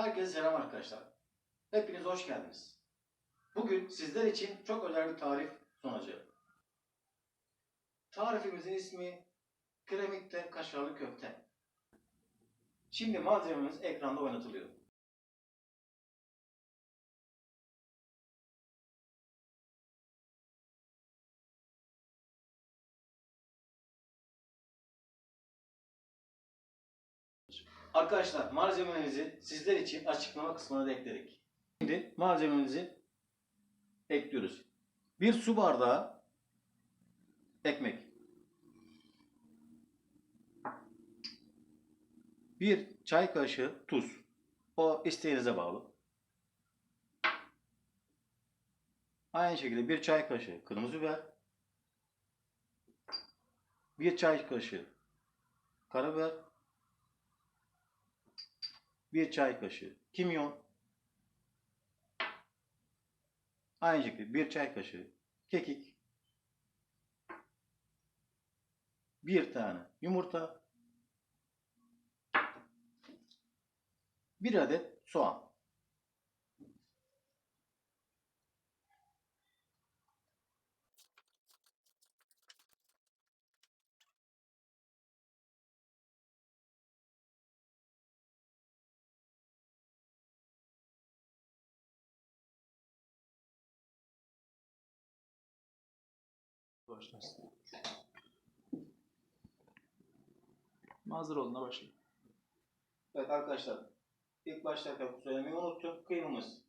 Herkese selam arkadaşlar. Hepiniz hoş geldiniz. Bugün sizler için çok özel bir tarif sunacağım. Tarifimizin ismi Kremitte kaşarlı köfte. Şimdi malzememiz ekranda oynatılıyor. Arkadaşlar malzememizi sizler için açıklama kısmına da ekledik. Şimdi malzememizi ekliyoruz. Bir su bardağı ekmek. Bir çay kaşığı tuz. O isteğinize bağlı. Aynı şekilde bir çay kaşığı kırmızı biber. Bir çay kaşığı karabiber. Bir çay kaşığı kimyon. Aynı şekilde bir çay kaşığı kekik. Bir tane yumurta. Bir adet soğan. Başlasın. Hazır olduğuna başlayın. Evet arkadaşlar. ilk başlarken söylemeyi unuttum. Kıymamız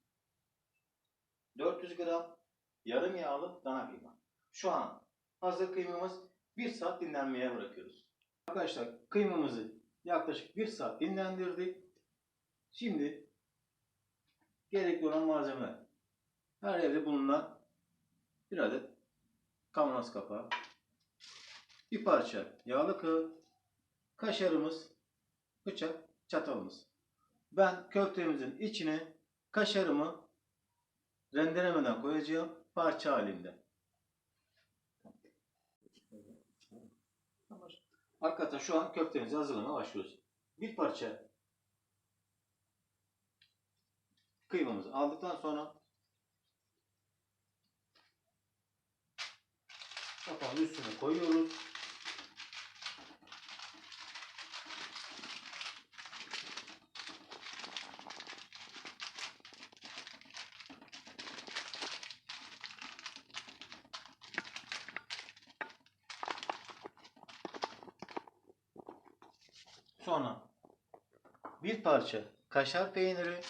400 gram yarım yağlı dana kıyma. Şu an hazır kıymamız 1 saat dinlenmeye bırakıyoruz. Arkadaşlar kıymamızı yaklaşık 1 saat dinlendirdik. Şimdi gerekli olan malzemeler. Her evde bulunan bir adet kavanoz kapağı, bir parça yağlı kağıt, kaşarımız, bıçak, çatalımız. Ben köftemizin içine kaşarımı rendelemeden koyacağım parça halinde. Arkadaşlar şu an köftemizi hazırlamaya başlıyoruz. Bir parça kıymamızı aldıktan sonra kapağın üstüne koyuyoruz. Sonra bir parça kaşar peyniri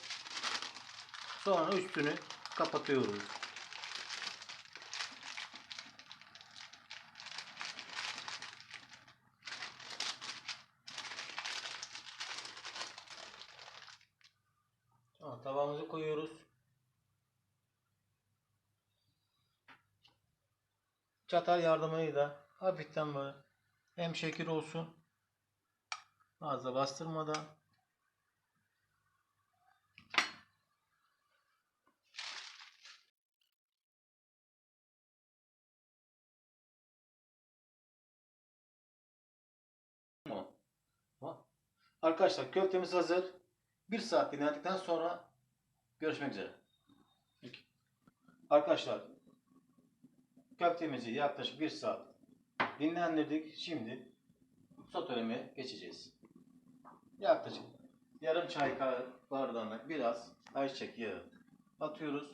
sonra üstünü kapatıyoruz. Sonra tavamızı koyuyoruz. Çatal yardımıyla hafiften böyle hem şekil olsun Fazla bastırmadan Tamam. Tamam. Arkadaşlar köftemiz hazır. Bir saat dinlendikten sonra görüşmek üzere. Peki. Arkadaşlar köftemizi yaklaşık bir saat dinlendirdik. Şimdi sotelemeye geçeceğiz. Yaklaşık yarım çay bardağına biraz ayçiçek yağı atıyoruz.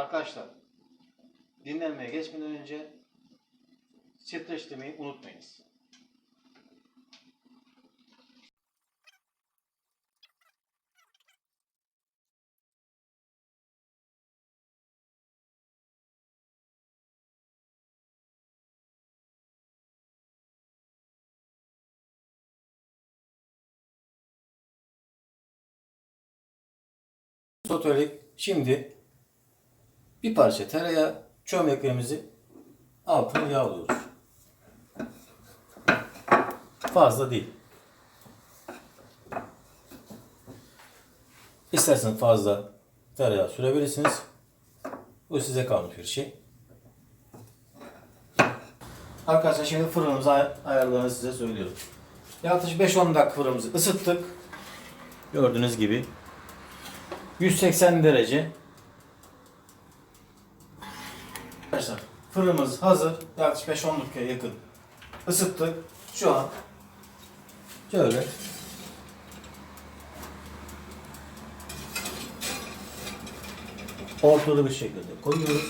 Arkadaşlar dinlenmeye geçmeden önce streçlemeyi unutmayınız. Sotelik şimdi bir parça tereyağı çömleklerimizi altına yağlıyoruz. Fazla değil. İsterseniz fazla tereyağı sürebilirsiniz. Bu size kalmış bir şey. Arkadaşlar şimdi fırınımızı ay- ayarlarını size söylüyorum. Yaklaşık 5-10 dakika fırınımızı ısıttık. Gördüğünüz gibi 180 derece. Arkadaşlar fırınımız hazır. Yaklaşık 5-10 dakikaya yakın ısıttık. Şu an şöyle ortalı bir şekilde koyuyoruz.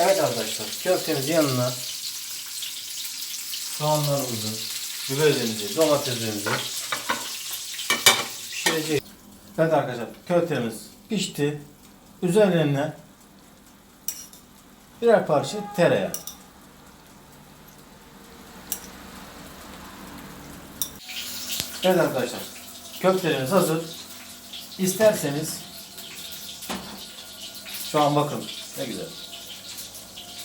Evet arkadaşlar köftemizin yanına soğanlarımızı, biberlerimizi, domateslerimizi pişireceğiz. Evet arkadaşlar köftemiz pişti. Üzerine birer parça tereyağı. Evet arkadaşlar köftelerimiz hazır. İsterseniz şu an bakın ne güzel.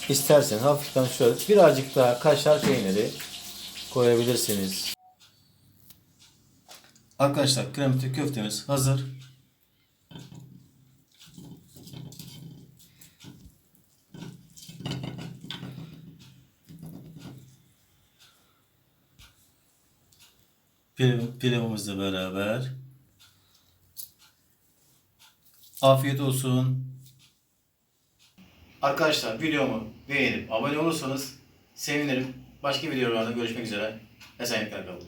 İsterseniz hafiften şöyle birazcık daha kaşar peyniri koyabilirsiniz. Arkadaşlar kremli köftemiz hazır. Pilav, pilavımızla beraber. Afiyet olsun. Arkadaşlar videomu beğenip abone olursanız sevinirim. Başka videolarda görüşmek üzere. Esenlikler kalın.